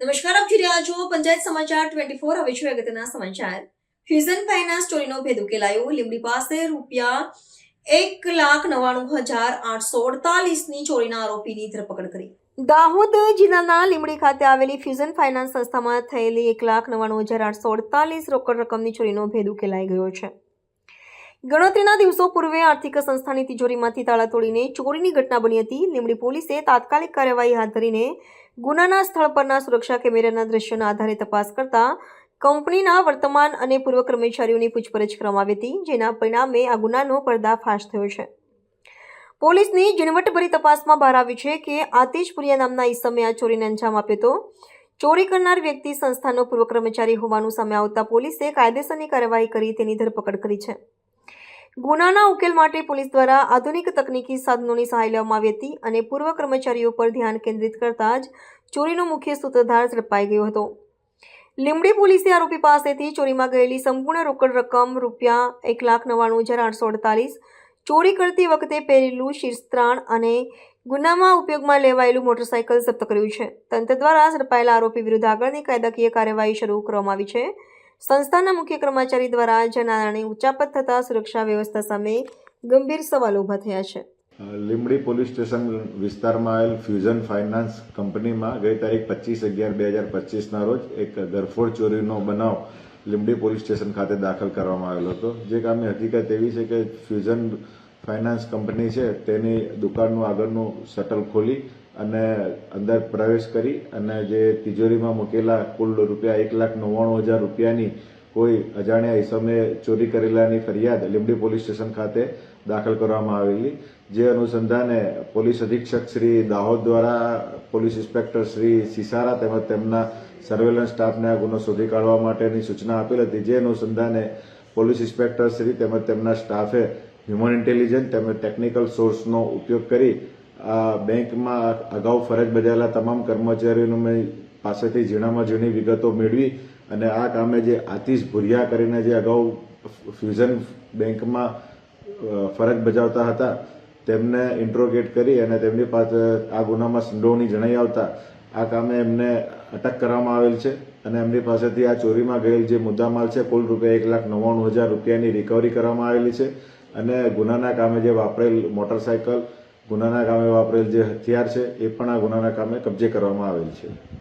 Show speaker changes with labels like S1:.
S1: નમસ્કાર, આપ જોઈ રહ્યા છો પંચાયત સમાચાર ટ્વેન્ટી ફોર હવે છે અગત્યના સમાચાર. ફ્યુઝન ફાઇનાન્સ ચોરીનો ભેદ ઉકેલાયો. લીંબડી પાસે રૂપિયા એક લાખ નવ્વાણું હજાર આઠસો અડતાલીસની ચોરીના આરોપીની ધરપકડ કરી. દાહોદ જિલ્લાના લીંબડી ખાતે આવેલી ફ્યુઝન ફાઇનાન્સ સંસ્થામાં થયેલી એક લાખ નવ્વાણું હજાર આઠસો અડતાલીસ રોકડ રકમની ચોરીનો ભેદ ઉકેલાઈ ગયો છે. ગણતરીના દિવસો પૂર્વે આર્થિક સંસ્થાની તિજોરીમાંથી તાળા તોડીને ચોરીની ઘટના બની હતી. લીંબડી પોલીસે તાત્કાલિક કાર્યવાહી હાથ ધરીને ગુનાના સ્થળ પરના સુરક્ષા કેમેરાના દ્રશ્યોના આધારે તપાસ કરતા કંપનીના વર્તમાન અને પૂર્વ કર્મચારીઓની પૂછપરછ કરવામાં હતી, જેના પરિણામે આ ગુનાનો પર્દાફાશ થયો છે. પોલીસની ઝીણવટભરી તપાસમાં બહાર આવ્યું છે કે આતિશ પુરિયા નામના ઈસમે આ ચોરીને અંજામ આપ્યો હતો. ચોરી કરનાર વ્યક્તિ સંસ્થાનો પૂર્વ કર્મચારી હોવાનું સામે આવતા પોલીસે કાયદેસરની કાર્યવાહી કરી તેની ધરપકડ કરી છે. ગુનાના ઉકેલ માટે પોલીસ દ્વારા આધુનિક તકનીકી સાધનોની સહાય લેવામાં આવી હતી અને પૂર્વ કર્મચારીઓ પર ધ્યાન કેન્દ્રિત કરતા જ ચોરીનો મુખ્ય સૂત્રધાર ઝડપાઈ ગયો હતો. લીંબડી પોલીસે આરોપી પાસેથી ચોરીમાં ગયેલી સંપૂર્ણ રોકડ રકમ રૂપિયા એક લાખ નવ્વાણું હજાર આઠસો અડતાલીસ ચોરી કરતી વખતે પહેરેલું શિરસ્ત્રાણ અને ગુનામાં ઉપયોગમાં લેવાયેલું મોટરસાયકલ જપ્ત કર્યું છે. તંત્ર દ્વારા ઝડપાયેલા આરોપી વિરુદ્ધ આગળની કાયદાકીય કાર્યવાહી શરૂ કરવામાં આવી છે. સંસ્થાના મુખ્ય કર્મચારી દ્વારા જનારાની ઉચાપત થતા સુરક્ષા વ્યવસ્થા સામે ગંભીર સવાલો ઊભા થયા છે.
S2: લીંબડી પોલીસ સ્ટેશન વિસ્તારમાં આવેલ ફ્યુઝન ફાઇનાન્સ કંપનીમાં ગઈ તારીખ પચીસ અગિયાર બે હજાર પચીસના રોજ એક ગરફોડ ચોરીનો બનાવ લીમડી પોલીસ સ્ટેશન ખાતે દાખલ કરવામાં આવેલો હતો. જે કામની હકીકત એવી છે કે ફ્યુઝન ફાઇનાન્સ કંપની છે, તેની દુકાનનું આગળનું શટલ ખોલી અને અંદર પ્રવેશ કરી અને જે તિજોરીમાં મૂકેલા કુલ રૂપિયા એક લાખ નવ્વાણું હજાર રૂપિયાની કોઈ અજાણ્યા ઇસમે ચોરી કરેલાની ફરિયાદ લીંબડી પોલીસ સ્ટેશન ખાતે દાખલ કરવામાં આવેલી. જે અનુસંધાને પોલીસ અધિક્ષક શ્રી દાહોદ દ્વારા પોલીસ ઇન્સ્પેક્ટર શ્રી સિસારા તેમજ તેમના સર્વેલન્સ સ્ટાફને આ ગુનો શોધી કાઢવા માટેની સૂચના આપેલ હતી. જે અનુસંધાને પોલીસ ઇન્સ્પેક્ટર શ્રી તેમજ તેમના સ્ટાફે હ્યુમન ઇન્ટેલિજન્સ તેમજ ટેકનિકલ સોર્સનો ઉપયોગ કરી આ બેંકમાં અગાઉ ફરજ બજાવેલા તમામ કર્મચારીઓને મેં પાસેથી ઝીણામાં ઝીણી વિગતો મેળવી અને આ કામે જે આતિશ ભુરિયા કરીને જે અગાઉ ફ્યુઝન બેંકમાં ફરજ બજાવતા હતા, તેમને ઇન્ટ્રોગેટ કરી અને તેમની પાસે આ ગુનામાં સંડોવણી જણાઈ આવતા આ કામે એમને અટક કરવામાં આવેલ છે અને એમની પાસેથી આ ચોરીમાં ગયેલ જે મુદ્દામાલ છે, કુલ રૂપિયા એક લાખ નવ્વાણું હજાર રૂપિયાની રિકવરી કરવામાં આવેલી છે અને ગુનાના કામે જે વાપરેલ મોટરસાયકલ ગુનાના કામે વાપરેલ જે હથિયાર છે, એ પણ આ ગુનાના કામે કબજે કરવામાં આવેલ છે.